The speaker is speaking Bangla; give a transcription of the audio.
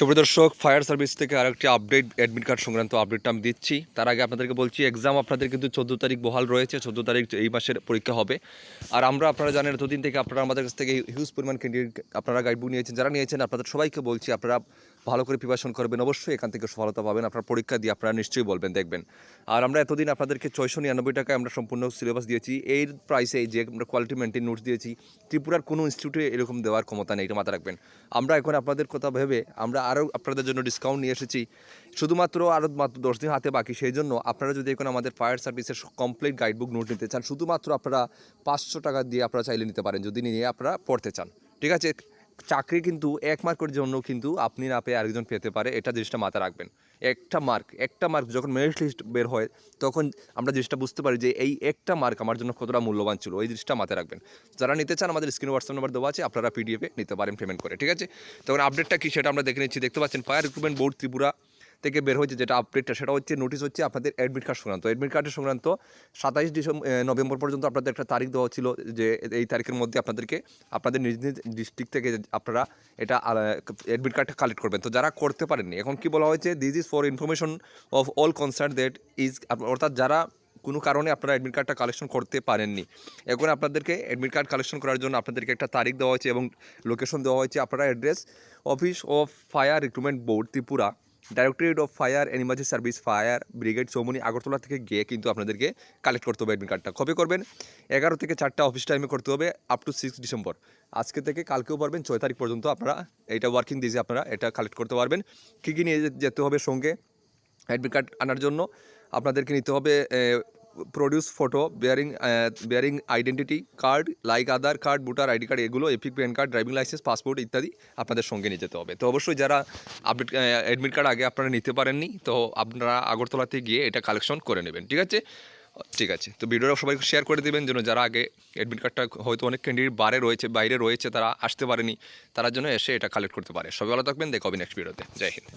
সুপ্রদর্শক ফায়ার সার্ভিস থেকে আরেকটি আপডেট অ্যাডমিট কার্ড সংক্রান্ত আপডেটটা আমি দিচ্ছি। তার আগে আপনাদেরকে বলছি এক্সাম আপনাদের কিন্তু চোদ্দ তারিখ বহাল রয়েছে, চোদ্দ তারিখ এই মাসের পরীক্ষা হবে। আর আমরা আপনারা জানেন, এতদিন থেকে আপনারা আমাদের কাছ থেকে হিউজ পরিমাণ ক্যান্ডিডেট আপনারা গাইডবুক নিয়েছেন, যারা নিয়েছেন, আপনাদের সবাইকে বলছি, আপনারা ভালো করে প্রিপারেশন করবেন, অবশ্যই এখান থেকে সফলতা পাবেন। আপনার পরীক্ষা দিয়ে আপনারা নিশ্চয়ই বলবেন, দেখবেন। আর আমরা এতদিন আপনাদেরকে ছয়শো নিরানব্বই টাকায় আমরা সম্পূর্ণ সিলেবাস দিয়েছি। এই প্রাইসে যে আমরা কোয়ালিটি মেনটেন নোটস দিয়েছি, ত্রিপুরার কোনো ইনস্টিটিউটে এরকম দেওয়ার ক্ষমতা নেই, এটা মাথা রাখবেন। আমরা এখন আপনাদের কথা ভেবে আমরা আরও আপনাদের জন্য ডিসকাউন্ট নিয়ে এসেছি। শুধুমাত্র আরও মাত্র দশ দিন হাতে বাকি, সেই জন্য আপনারা যদি এখন আমাদের ফায়ার সার্ভিসের কমপ্লিট গাইডবুক নোট নিতে চান, শুধুমাত্র আপনারা পাঁচশো টাকা দিয়ে আপনারা চাইলে নিতে পারেন, যদি নিয়ে আপনারা পড়তে চান। ঠিক আছে? চাকরি কিন্তু এক মার্কের জন্য কিন্তু আপনি না পেয়ে আরেকজন পেতে পারে, এটা জিনিসটা মাথায় রাখবেন। একটা মার্ক একটা মার্ক যখন মেরিট লিস্ট বের হয়, তখন আমরা জিনিসটা বুঝতে পারি যে এই একটা মার্ক আমার জন্য কতটা মূল্যবান ছিল ওই জিনিসটা মাথায় রাখবেন। যারা নিতে চান, আমাদের স্ক্রিনে হোয়াটসঅ্যাপ নাম্বার দেওয়া আছে, আপনারা পিডিএফে নিতে পারেন পেমেন্ট করে, ঠিক আছে? তখন আপডেটটা কী সেটা আমরা দেখে নিচ্ছি। দেখতে পাচ্ছেন ফায়ার রিক্রুটমেন্ট বোর্ড ত্রিপুরা। থেকে বের হয়েছে যেটা আপডেটটা সেটা হচ্ছে নোটিশ হচ্ছে আপনাদের অ্যাডমিট কার্ড সংক্রান্ত। অ্যাডমিট কার্ডের সংক্রান্ত সাতাইশ ডিসেম্বর নভেম্বর পর্যন্ত আপনাদের একটা তারিখ দেওয়া ছিল যে এই তারিখের মধ্যে আপনাদেরকে, আপনাদের নিজ নিজ ডিস্ট্রিক্ট থেকে আপনারা এটা অ্যাডমিট কার্ডটা কালেক্ট করবেন। তো যারা করতে পারেননি, এখন কি বলা হয়েছে? This is for information of all concern that is অর্থাৎ যারা কোনো কারণে আপনারা অ্যাডমিট কার্ডটা কালেকশন করতে পারেননি, এখন আপনাদেরকে অ্যাডমিট কার্ড কালেকশন করার জন্য আপনাদেরকে একটা তারিখ দেওয়া হয়েছে এবং লোকেশন দেওয়া হয়েছে। আপনারা address office of fire recruitment board Tripura. Directorate of fire and service fire brigade Choumoni Agartala থেকে গিয়ে কিন্তু আপনাদেরকে কালেক্ট করতে হবে অ্যাডমিট কার্ডটা কবে করবেন, এগারো থেকে চারটা অফিস টাইমে করতে হবে আপ টু সিক্স ডিসেম্বর আজকে থেকে কালকেও পারবেন, ছয় তারিখ পর্যন্ত আপনারা এটা ওয়ার্কিং ডেজে আপনারা এটা কালেক্ট করতে পারবেন। কী কী নিয়ে যেতে হবে সঙ্গে অ্যাডমিট কার্ড আনার জন্য? আপনাদেরকে নিতে হবে produce photo bearing bearing identity card like Aadhaar card voter ID card এগুলো EPIC PAN card driving licence passport ইত্যাদি আপনাদের সঙ্গে নিয়ে যেতে হবে। তো অবশ্যই যারা আপডেট অ্যাডমিট কার্ড আগে আপনারা নিতে পারেননি, তো আপনারা আগরতলাতে গিয়ে এটা কালেকশন করে নেবেন, ঠিক আছে? ঠিক আছে। তো ভিডিওটা সবাইকে শেয়ার করে দেবেন, যেন যারা আগে অ্যাডমিট কার্ডটা হয়তো অনেক ক্যান্ডিডেট বারে রয়েছে, বাইরে রয়েছে, তারা আসতে পারেনি, তারা যেন এসে এটা কালেক্ট করতে পারে। সবাই ভালো থাকবেন, দেখো নেক্সট ভিডিওতে জয় হিন্দ।